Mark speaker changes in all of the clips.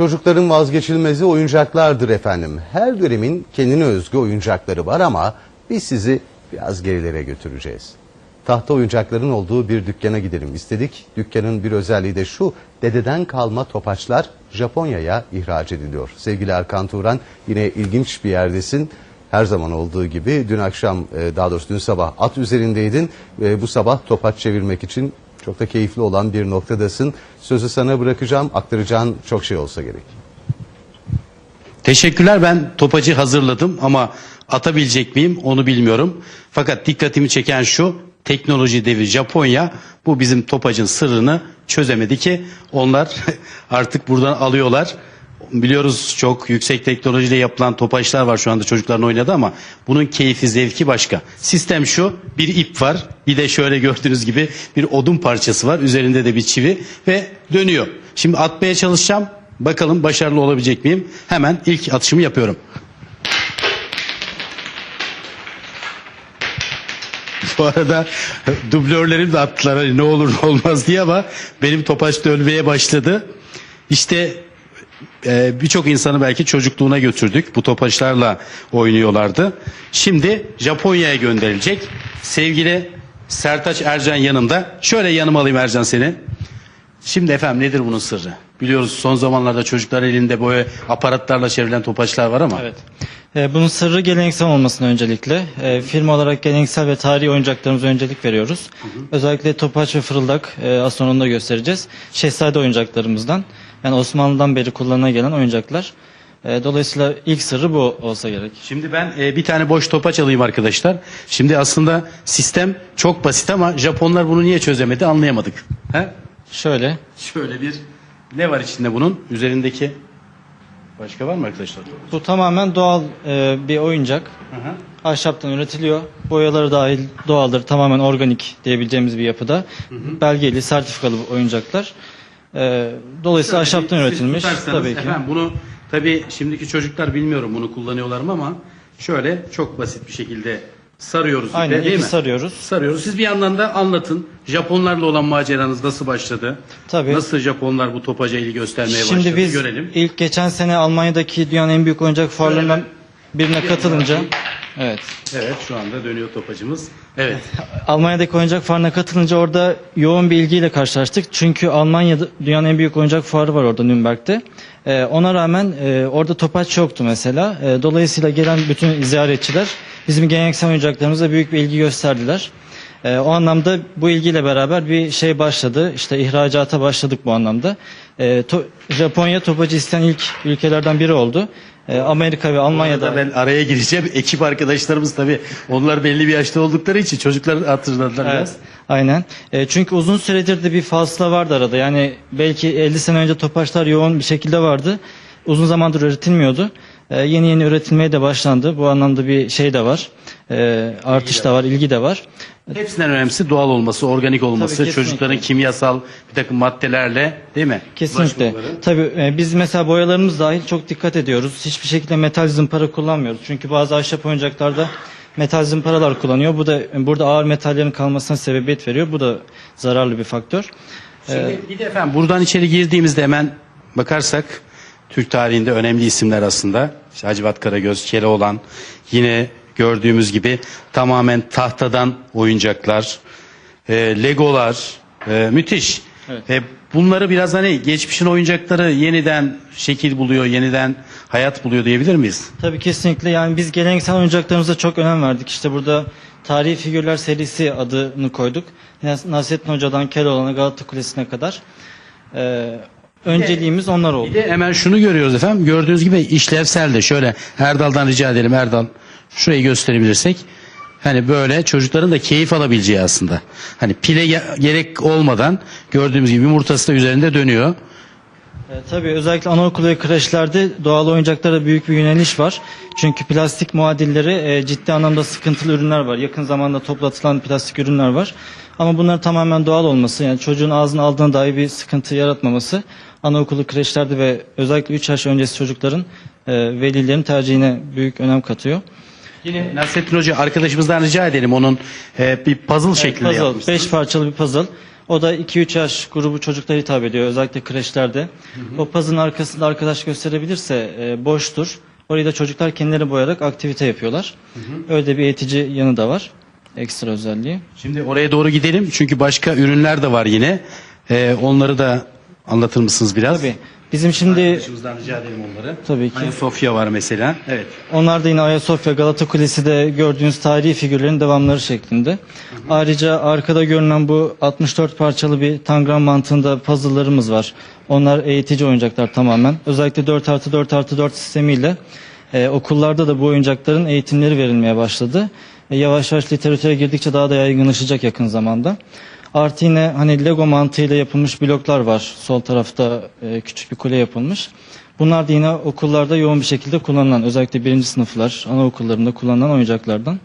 Speaker 1: Çocukların vazgeçilmezi oyuncaklardır efendim. Her dönemin kendine özgü oyuncakları var ama biz sizi biraz gerilere götüreceğiz. Tahta oyuncakların olduğu bir dükkana gidelim istedik. Dükkanın bir özelliği de şu, dededen kalma topaçlar Japonya'ya ihraç ediliyor. Sevgili Erkan Turan yine ilginç bir yerdesin. Her zaman olduğu gibi dün akşam e, daha doğrusu dün sabah at üzerindeydin. ve Bu sabah topaç çevirmek için çok da keyifli olan bir noktadasın. Sözü sana bırakacağım. Aktaracağın çok şey olsa gerek.
Speaker 2: Teşekkürler ben topacı hazırladım ama atabilecek miyim onu bilmiyorum. Fakat dikkatimi çeken şu teknoloji devi Japonya bu bizim topacın sırrını çözemedi ki onlar artık buradan alıyorlar. Biliyoruz çok yüksek teknolojiyle yapılan topaçlar var şu anda çocukların oynadığı ama bunun keyfi zevki başka. Sistem şu bir ip var bir de şöyle gördüğünüz gibi bir odun parçası var üzerinde de bir çivi ve dönüyor. Şimdi atmaya çalışacağım bakalım başarılı olabilecek miyim? Hemen ilk atışımı yapıyorum. Bu arada dublörlerim de attılar hani ne olur ne olmaz diye ama benim topaç dönmeye başladı. İşte e, birçok insanı belki çocukluğuna götürdük. Bu topaçlarla oynuyorlardı. Şimdi Japonya'ya gönderilecek. Sevgili Sertaç Ercan yanımda. Şöyle yanıma alayım Ercan seni. Şimdi efendim nedir bunun sırrı? Biliyoruz son zamanlarda çocuklar elinde böyle aparatlarla çevrilen topaçlar var ama
Speaker 3: Evet. Ee, bunun sırrı geleneksel olmasına öncelikle. Ee, firma olarak geleneksel ve tarihi oyuncaklarımıza öncelik veriyoruz. Özellikle topaç ve fırıldak e, az sonra onu da göstereceğiz. Şehzade oyuncaklarımızdan. Yani Osmanlı'dan beri kullanıla gelen oyuncaklar. Ee, dolayısıyla ilk sırrı bu olsa gerek.
Speaker 2: Şimdi ben e, bir tane boş topaç alayım arkadaşlar. Şimdi aslında sistem çok basit ama Japonlar bunu niye çözemedi anlayamadık. He?
Speaker 3: Şöyle.
Speaker 2: Şöyle bir ne var içinde bunun? Üzerindeki başka var mı arkadaşlar?
Speaker 3: Bu tamamen doğal e, bir oyuncak.
Speaker 2: Hı hı.
Speaker 3: Ahşaptan üretiliyor. Boyaları dahil doğaldır. Tamamen organik diyebileceğimiz bir yapıda. Belgeli, sertifikalı oyuncaklar. Ee, dolayısıyla ahşaptan
Speaker 2: Siz
Speaker 3: üretilmiş.
Speaker 2: tutarsanız
Speaker 3: Tabii ki.
Speaker 2: Efendim bunu tabii şimdiki çocuklar bilmiyorum bunu kullanıyorlar mı ama şöyle çok basit bir şekilde sarıyoruz
Speaker 3: Aynen
Speaker 2: ipe, değil
Speaker 3: ipi
Speaker 2: mi?
Speaker 3: sarıyoruz.
Speaker 2: Sarıyoruz. Siz bir yandan da anlatın. Japonlarla olan maceranız nasıl başladı?
Speaker 3: Tabii.
Speaker 2: Nasıl Japonlar bu topaca ilgi göstermeye başladı?
Speaker 3: Şimdi biz
Speaker 2: görelim.
Speaker 3: ilk geçen sene Almanya'daki dünyanın en büyük oyuncak fuarlarından birine katılınca evet.
Speaker 2: Evet şu anda dönüyor topacımız. Evet.
Speaker 3: Almanya'daki oyuncak fuarına katılınca orada yoğun bir ilgiyle karşılaştık. Çünkü Almanya'da dünyanın en büyük oyuncak fuarı var orada Nürnberg'de. Ee, ona rağmen e, orada topaç yoktu mesela. E, dolayısıyla gelen bütün ziyaretçiler bizim geleneksel oyuncaklarımıza büyük bir ilgi gösterdiler. E, o anlamda bu ilgiyle beraber bir şey başladı. İşte ihracata başladık bu anlamda. E, to- Japonya topacı isteyen ilk ülkelerden biri oldu. E, Amerika ve Almanya'da
Speaker 2: ben araya gireceğim. Ekip arkadaşlarımız tabii onlar belli bir yaşta oldukları için çocuklar hatırladılar
Speaker 3: Evet,
Speaker 2: biraz.
Speaker 3: aynen. E, çünkü uzun süredir de bir fasla vardı arada. Yani belki 50 sene önce topaçlar yoğun bir şekilde vardı. Uzun zamandır üretilmiyordu. E, yeni yeni üretilmeye de başlandı. Bu anlamda bir şey de var. E, artış da var, ilgi de var.
Speaker 2: Hepsinden önemlisi doğal olması, organik olması,
Speaker 3: Tabii, kesinlikle.
Speaker 2: çocukların kimyasal bir takım maddelerle değil mi?
Speaker 3: Kesinlikle. Tabii e, biz mesela boyalarımız dahil çok dikkat ediyoruz. Hiçbir şekilde metal zımpara kullanmıyoruz. Çünkü bazı ahşap oyuncaklarda metal zımparalar kullanıyor. Bu da e, burada ağır metallerin kalmasına sebebiyet veriyor. Bu da zararlı bir faktör.
Speaker 2: Şimdi bir de efendim buradan içeri girdiğimizde hemen bakarsak Türk tarihinde önemli isimler aslında. İşte Hacivat Karagöz, Keloğlan yine gördüğümüz gibi tamamen tahtadan oyuncaklar, e, legolar, e, müthiş.
Speaker 3: Evet.
Speaker 2: E, bunları biraz hani geçmişin oyuncakları yeniden şekil buluyor, yeniden hayat buluyor diyebilir miyiz?
Speaker 3: Tabii kesinlikle yani biz geleneksel oyuncaklarımıza çok önem verdik. İşte burada tarihi figürler serisi adını koyduk. Nas- Nasrettin Hoca'dan Keloğlan'a Galata Kulesi'ne kadar. Ee, önceliğimiz onlar oldu.
Speaker 2: Bir de hemen şunu görüyoruz efendim. Gördüğünüz gibi işlevsel de şöyle Erdal'dan rica edelim Erdal. Şurayı gösterebilirsek. Hani böyle çocukların da keyif alabileceği aslında. Hani pile ge- gerek olmadan gördüğümüz gibi yumurtası da üzerinde dönüyor.
Speaker 3: Ee, tabii özellikle anaokulu ve kreşlerde doğal oyuncaklara büyük bir yöneliş var. Çünkü plastik muadilleri e, ciddi anlamda sıkıntılı ürünler var. Yakın zamanda toplatılan plastik ürünler var. Ama bunların tamamen doğal olması yani çocuğun ağzına aldığına dair bir sıkıntı yaratmaması anaokulu kreşlerde ve özellikle 3 yaş öncesi çocukların e, velilerin tercihine büyük önem katıyor.
Speaker 2: Yine Nasrettin Hoca arkadaşımızdan rica edelim onun e, bir puzzle şeklinde
Speaker 3: puzzle,
Speaker 2: yapmışsın.
Speaker 3: 5 parçalı bir puzzle. O da 2-3 yaş grubu çocuklara hitap ediyor özellikle kreşlerde. O puzzle'ın arkasında arkadaş gösterebilirse e, boştur. Orayı da çocuklar kendileri boyarak aktivite yapıyorlar. Öyle bir eğitici yanı da var. Ekstra özelliği.
Speaker 2: Şimdi oraya doğru gidelim çünkü başka ürünler de var yine. Ee, onları da anlatır mısınız biraz?
Speaker 3: Tabii. Bizim şimdi
Speaker 2: Arkadaşımızdan rica edelim onları.
Speaker 3: Tabii ki.
Speaker 2: Ayasofya var mesela. Evet.
Speaker 3: Onlar da yine Ayasofya, Galata Kulesi de gördüğünüz tarihi figürlerin devamları şeklinde. Ayrıca arkada görünen bu 64 parçalı bir tangram mantığında puzzle'larımız var. Onlar eğitici oyuncaklar tamamen. Özellikle 4 artı 4 artı 4 sistemiyle e, okullarda da bu oyuncakların eğitimleri verilmeye başladı. E, yavaş yavaş literatüre girdikçe daha da yaygınlaşacak yakın zamanda. Artı yine hani Lego mantığıyla yapılmış bloklar var. Sol tarafta e, küçük bir kule yapılmış. Bunlar da yine okullarda yoğun bir şekilde kullanılan, özellikle birinci sınıflar, anaokullarında kullanılan oyuncaklardan.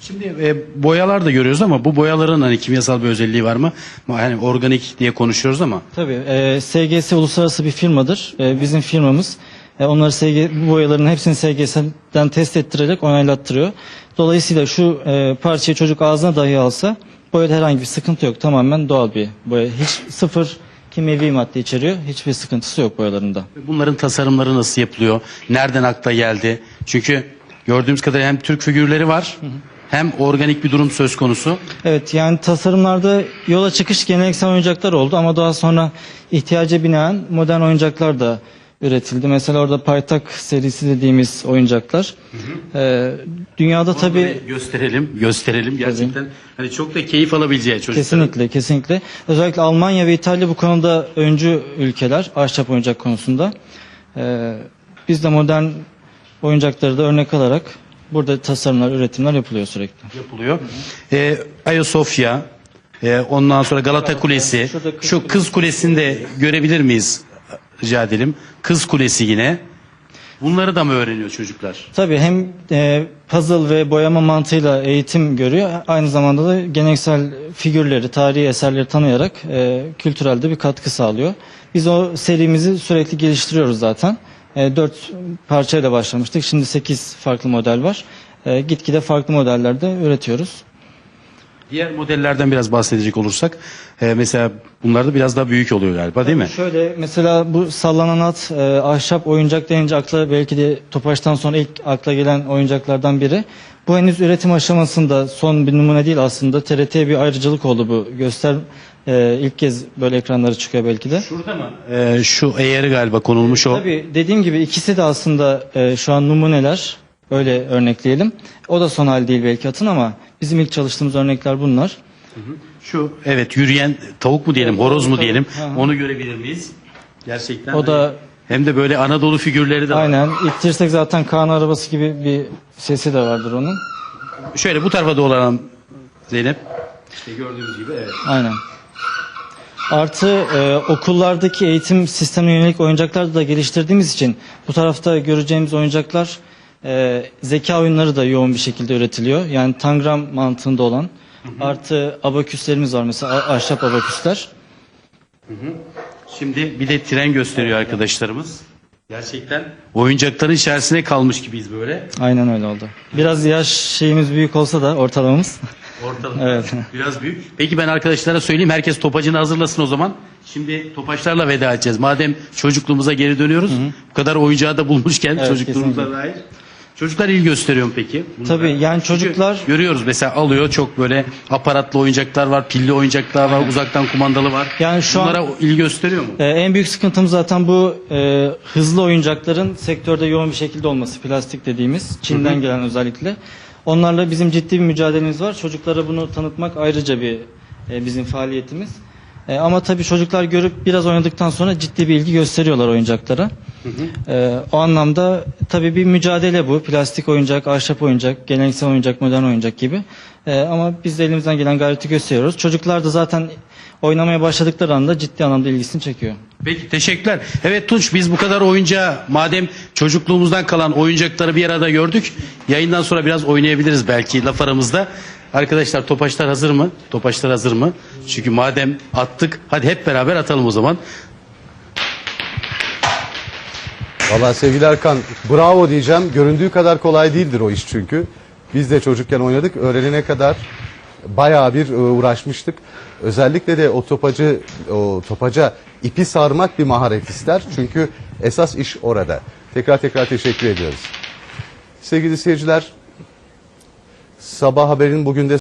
Speaker 2: Şimdi e, boyalar da görüyoruz ama bu boyaların hani kimyasal bir özelliği var mı? Hani organik diye konuşuyoruz ama
Speaker 3: Tabii, e, SGS uluslararası bir firmadır. E, bizim firmamız e, onları SG, bu boyaların hepsini SGS'den test ettirerek onaylattırıyor. Dolayısıyla şu e, parçayı çocuk ağzına dahi alsa boyada herhangi bir sıkıntı yok. Tamamen doğal bir boya. Hiç sıfır kimyevi madde içeriyor. Hiçbir sıkıntısı yok boyalarında.
Speaker 2: bunların tasarımları nasıl yapılıyor? Nereden akla geldi? Çünkü gördüğümüz kadarıyla hem Türk figürleri var hem organik bir durum söz konusu.
Speaker 3: Evet yani tasarımlarda yola çıkış geleneksel oyuncaklar oldu ama daha sonra ihtiyaca binaen modern oyuncaklar da üretildi. Mesela orada Paytak serisi dediğimiz oyuncaklar. Ee, dünyada tabii
Speaker 2: gösterelim, gösterelim gerçekten. Hani çok da keyif alabileceği çocukların.
Speaker 3: kesinlikle kesinlikle özellikle Almanya ve İtalya bu konuda öncü ülkeler ahşap oyuncak konusunda. Ee, biz de modern oyuncakları da örnek alarak burada tasarımlar, üretimler yapılıyor sürekli.
Speaker 2: yapılıyor. Ee, Ayasofya, e, ondan sonra Galata Kulesi, şu Kız Kulesi'ni de görebilir miyiz? Rica edelim. Kız Kulesi yine. Bunları da mı öğreniyor çocuklar?
Speaker 3: Tabii hem e, puzzle ve boyama mantığıyla eğitim görüyor. Aynı zamanda da geleneksel figürleri, tarihi eserleri tanıyarak e, kültürelde bir katkı sağlıyor. Biz o serimizi sürekli geliştiriyoruz zaten. E, 4 parçayla başlamıştık. Şimdi 8 farklı model var. E, gitgide farklı modellerde üretiyoruz.
Speaker 2: Diğer modellerden biraz bahsedecek olursak, e, mesela bunlar da biraz daha büyük oluyor galiba değil mi?
Speaker 3: Şöyle mesela bu sallanan at e, ahşap oyuncak denince akla belki de Topaç'tan sonra ilk akla gelen oyuncaklardan biri. Bu henüz üretim aşamasında son bir numune değil aslında. TRT'ye bir ayrıcalık oldu bu. Göster e, ilk kez böyle ekranları çıkıyor belki de.
Speaker 2: Şurada mı? E, şu eğeri galiba konulmuş o.
Speaker 3: Tabii dediğim gibi ikisi de aslında e, şu an numuneler. Öyle örnekleyelim. O da son hal değil belki atın ama bizim ilk çalıştığımız örnekler bunlar.
Speaker 2: Şu evet yürüyen tavuk mu diyelim, horoz mu
Speaker 3: tavuk.
Speaker 2: diyelim?
Speaker 3: Hı.
Speaker 2: Onu görebilir miyiz? Gerçekten.
Speaker 3: O da-
Speaker 2: hani hem de böyle Anadolu figürleri de var.
Speaker 3: Aynen. İttirsek zaten Kaan arabası gibi bir sesi de vardır onun.
Speaker 2: Şöyle bu tarafa dolanalım Zeynep. İşte gördüğünüz gibi evet.
Speaker 3: Aynen. Artı e, okullardaki eğitim sistemine yönelik oyuncaklar da geliştirdiğimiz için bu tarafta göreceğimiz oyuncaklar e, zeka oyunları da yoğun bir şekilde üretiliyor. Yani tangram mantığında olan. Artı abaküslerimiz var mesela ahşap abaküsler.
Speaker 2: Şimdi bir de tren gösteriyor arkadaşlarımız. Gerçekten oyuncakların içerisine kalmış gibiyiz böyle.
Speaker 3: Aynen öyle oldu. Biraz yaş şeyimiz büyük olsa da ortalamamız.
Speaker 2: Ortalık
Speaker 3: Evet.
Speaker 2: biraz büyük. Peki ben arkadaşlara söyleyeyim herkes topacını hazırlasın o zaman. Şimdi topaçlarla veda edeceğiz. Madem çocukluğumuza geri dönüyoruz. Bu kadar oyuncağı da bulmuşken
Speaker 3: Evet,
Speaker 2: çocukluğumuza
Speaker 3: kesinlikle.
Speaker 2: dair. Çocuklar ilgi gösteriyor mu peki? Bunlara?
Speaker 3: Tabii, yani
Speaker 2: Çünkü
Speaker 3: çocuklar-
Speaker 2: görüyoruz mesela alıyor çok böyle aparatlı oyuncaklar var, pilli oyuncaklar var, uzaktan kumandalı var.
Speaker 3: Yani şu an-
Speaker 2: Bunlara ilgi gösteriyor mu?
Speaker 3: Ee, en büyük sıkıntımız zaten bu e, hızlı oyuncakların sektörde yoğun bir şekilde olması. Plastik dediğimiz, Çin'den gelen özellikle. Onlarla bizim ciddi bir mücadelemiz var. Çocuklara bunu tanıtmak ayrıca bir e, bizim faaliyetimiz. E, ama tabii çocuklar görüp biraz oynadıktan sonra ciddi bir ilgi gösteriyorlar oyuncaklara. E, o anlamda tabii bir mücadele bu. Plastik oyuncak, ahşap oyuncak, geleneksel oyuncak, modern oyuncak gibi. E, ama biz de elimizden gelen gayreti gösteriyoruz. Çocuklar da zaten oynamaya başladıkları anda ciddi anlamda ilgisini çekiyor.
Speaker 2: Peki teşekkürler. Evet Tunç biz bu kadar oyuncağı madem çocukluğumuzdan kalan oyuncakları bir arada gördük. Yayından sonra biraz oynayabiliriz belki laf aramızda. Arkadaşlar topaçlar hazır mı? Topaçlar hazır mı? Çünkü madem attık hadi hep beraber atalım o zaman.
Speaker 1: Vallahi sevgili Erkan bravo diyeceğim. Göründüğü kadar kolay değildir o iş çünkü. Biz de çocukken oynadık. Öğrenene kadar bayağı bir e, uğraşmıştık. Özellikle de o topacı o topaca ipi sarmak bir maharet ister. Çünkü esas iş orada. Tekrar tekrar teşekkür ediyoruz. Sevgili seyirciler, Sabah haberin bugün de